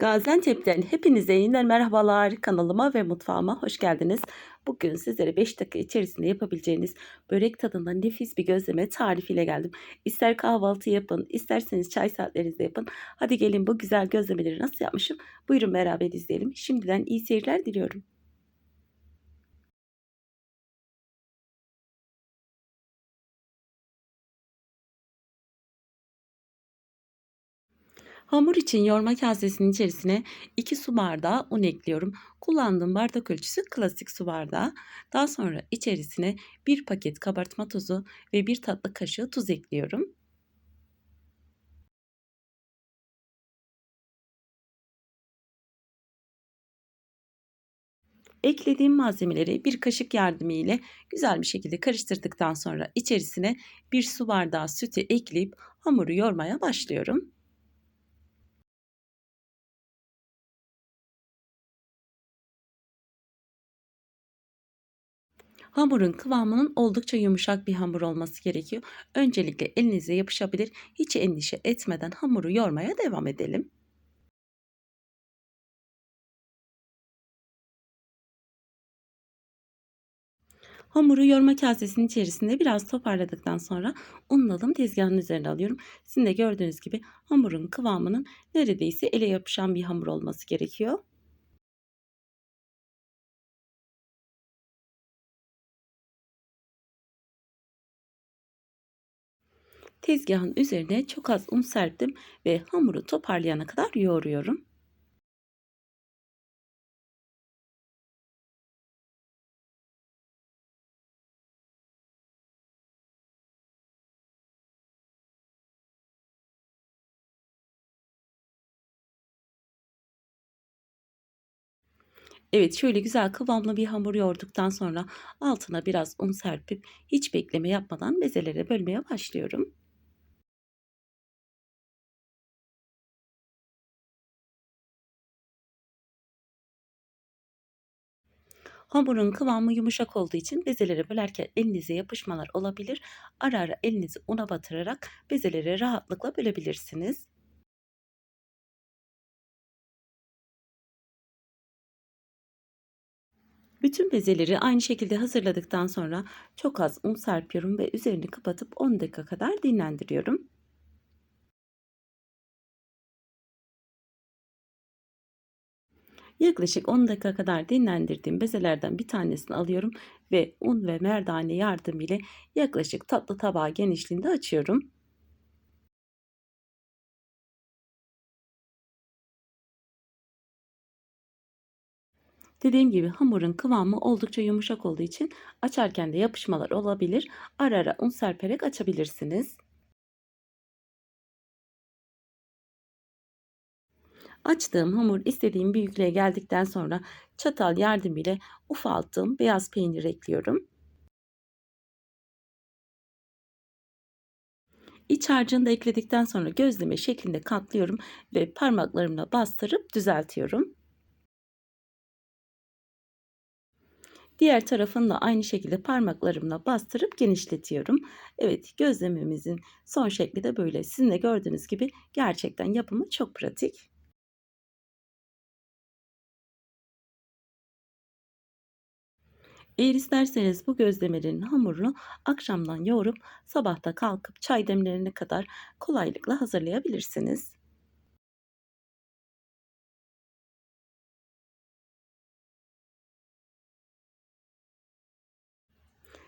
Gaziantep'ten hepinize yeniden merhabalar. Kanalıma ve mutfağıma hoş geldiniz. Bugün sizlere 5 dakika içerisinde yapabileceğiniz börek tadında nefis bir gözleme tarifiyle geldim. İster kahvaltı yapın, isterseniz çay saatlerinizde yapın. Hadi gelin bu güzel gözlemeleri nasıl yapmışım? Buyurun beraber izleyelim. Şimdiden iyi seyirler diliyorum. Hamur için yoğurma kasesinin içerisine 2 su bardağı un ekliyorum. Kullandığım bardak ölçüsü klasik su bardağı. Daha sonra içerisine 1 paket kabartma tozu ve 1 tatlı kaşığı tuz ekliyorum. Eklediğim malzemeleri bir kaşık yardımı ile güzel bir şekilde karıştırdıktan sonra içerisine 1 su bardağı sütü ekleyip hamuru yoğurmaya başlıyorum. Hamurun kıvamının oldukça yumuşak bir hamur olması gerekiyor. Öncelikle elinize yapışabilir. Hiç endişe etmeden hamuru yoğurmaya devam edelim. Hamuru yoğurma kasesinin içerisinde biraz toparladıktan sonra unladım tezgahın üzerine alıyorum. Sizin de gördüğünüz gibi hamurun kıvamının neredeyse ele yapışan bir hamur olması gerekiyor. Tezgahın üzerine çok az un serptim ve hamuru toparlayana kadar yoğuruyorum. Evet, şöyle güzel kıvamlı bir hamur yoğurduktan sonra altına biraz un serpip hiç bekleme yapmadan bezelere bölmeye başlıyorum. Hamurun kıvamı yumuşak olduğu için bezelere bölerken elinize yapışmalar olabilir. Ara ara elinizi una batırarak bezeleri rahatlıkla bölebilirsiniz. Bütün bezeleri aynı şekilde hazırladıktan sonra çok az un serpiyorum ve üzerini kapatıp 10 dakika kadar dinlendiriyorum. Yaklaşık 10 dakika kadar dinlendirdiğim bezelerden bir tanesini alıyorum ve un ve merdane yardımıyla yaklaşık tatlı tabağı genişliğinde açıyorum. Dediğim gibi hamurun kıvamı oldukça yumuşak olduğu için açarken de yapışmalar olabilir. Ara ara un serperek açabilirsiniz. Açtığım hamur istediğim büyüklüğe geldikten sonra çatal yardımıyla ufalttığım beyaz peynir ekliyorum. İç harcını da ekledikten sonra gözleme şeklinde katlıyorum ve parmaklarımla bastırıp düzeltiyorum. Diğer tarafını da aynı şekilde parmaklarımla bastırıp genişletiyorum. Evet gözlememizin son şekli de böyle. Sizin de gördüğünüz gibi gerçekten yapımı çok pratik. Eğer isterseniz bu gözlemelerin hamurunu akşamdan yoğurup sabahta kalkıp çay demlerine kadar kolaylıkla hazırlayabilirsiniz.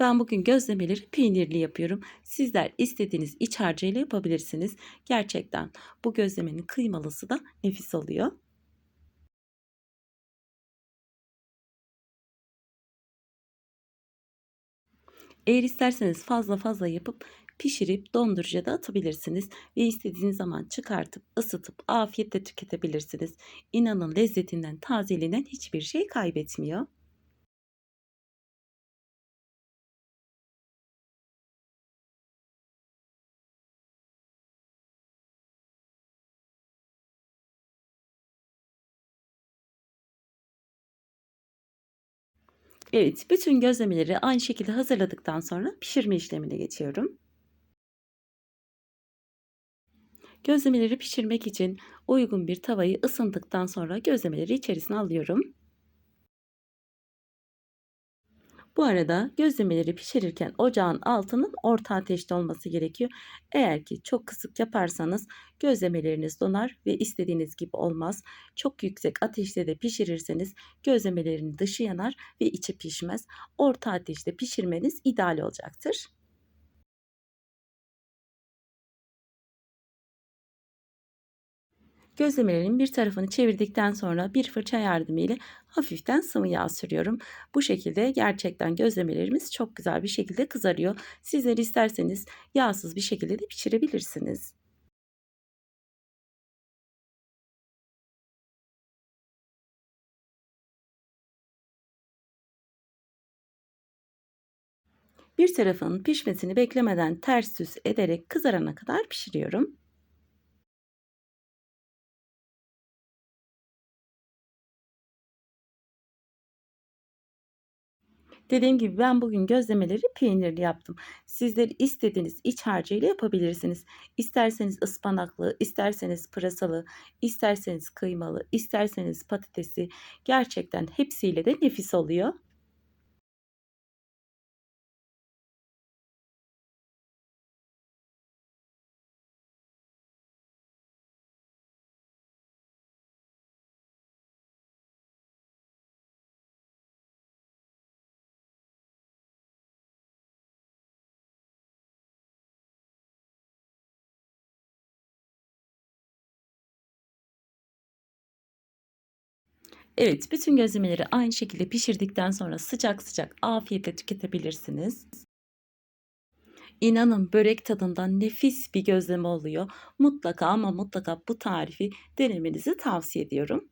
Ben bugün gözlemeleri peynirli yapıyorum. Sizler istediğiniz iç harcıyla yapabilirsiniz. Gerçekten bu gözlemenin kıymalısı da nefis oluyor. Eğer isterseniz fazla fazla yapıp pişirip dondurucuya atabilirsiniz ve istediğiniz zaman çıkartıp ısıtıp afiyetle tüketebilirsiniz. İnanın lezzetinden, tazeliğinden hiçbir şey kaybetmiyor. Evet, bütün gözlemeleri aynı şekilde hazırladıktan sonra pişirme işlemine geçiyorum. Gözlemeleri pişirmek için uygun bir tavayı ısındıktan sonra gözlemeleri içerisine alıyorum. Bu arada gözlemeleri pişirirken ocağın altının orta ateşte olması gerekiyor. Eğer ki çok kısık yaparsanız gözlemeleriniz donar ve istediğiniz gibi olmaz. Çok yüksek ateşte de pişirirseniz gözlemelerin dışı yanar ve içi pişmez. Orta ateşte pişirmeniz ideal olacaktır. Gözlemelerin bir tarafını çevirdikten sonra bir fırça yardımıyla hafiften sıvı yağ sürüyorum. Bu şekilde gerçekten gözlemelerimiz çok güzel bir şekilde kızarıyor. Sizler isterseniz yağsız bir şekilde de pişirebilirsiniz. Bir tarafın pişmesini beklemeden ters yüz ederek kızarana kadar pişiriyorum. Dediğim gibi ben bugün gözlemeleri peynirli yaptım. Sizler istediğiniz iç harcıyla yapabilirsiniz. İsterseniz ıspanaklı, isterseniz pırasalı, isterseniz kıymalı, isterseniz patatesi gerçekten hepsiyle de nefis oluyor. Evet, bütün gözlemeleri aynı şekilde pişirdikten sonra sıcak sıcak afiyetle tüketebilirsiniz. İnanın börek tadından nefis bir gözleme oluyor. Mutlaka ama mutlaka bu tarifi denemenizi tavsiye ediyorum.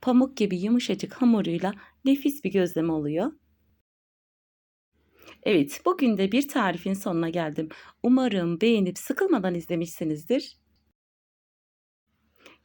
Pamuk gibi yumuşacık hamuruyla nefis bir gözleme oluyor. Evet, bugün de bir tarifin sonuna geldim. Umarım beğenip sıkılmadan izlemişsinizdir.